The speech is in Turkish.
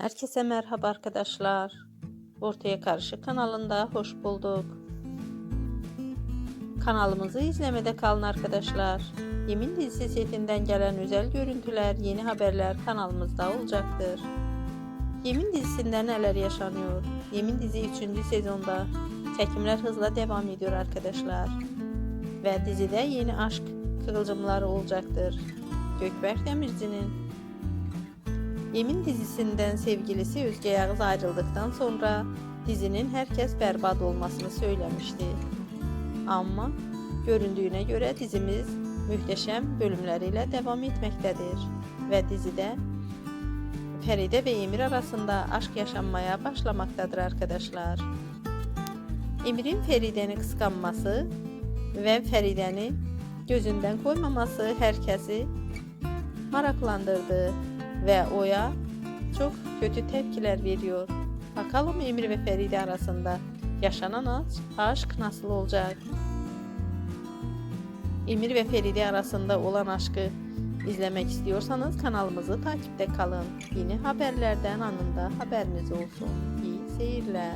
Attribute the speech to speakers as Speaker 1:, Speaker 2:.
Speaker 1: Herkese merhaba arkadaşlar. Ortaya Karışık kanalında hoş bulduk. Kanalımızı izlemede kalın arkadaşlar. Yemin dizisi setinden gelen özel görüntüler, yeni haberler kanalımızda olacaktır. Yemin dizisinde neler yaşanıyor? Yemin dizi 3. sezonda çekimler hızla devam ediyor arkadaşlar. Ve dizide yeni aşk kıvılcımları olacaktır. Gökberk Demirci'nin Yemin dizisinden sevgilisi Özge Yağız ayrıldıktan sonra dizinin herkes berbat olmasını söylemişti. Ama göründüğüne göre dizimiz muhteşem bölümleriyle devam etmektedir ve dizide Feride ve Emir arasında aşk yaşanmaya başlamaktadır arkadaşlar. Emir'in Feride'ni kıskanması ve Feride'ni gözünden koymaması herkesi maraklandırdı ve Oya çok kötü tepkiler veriyor. Bakalım Emir ve Feride arasında yaşanan aşk, nasıl olacak? Emir ve Feride arasında olan aşkı izlemek istiyorsanız kanalımızı takipte kalın. Yeni haberlerden anında haberiniz olsun. İyi seyirler.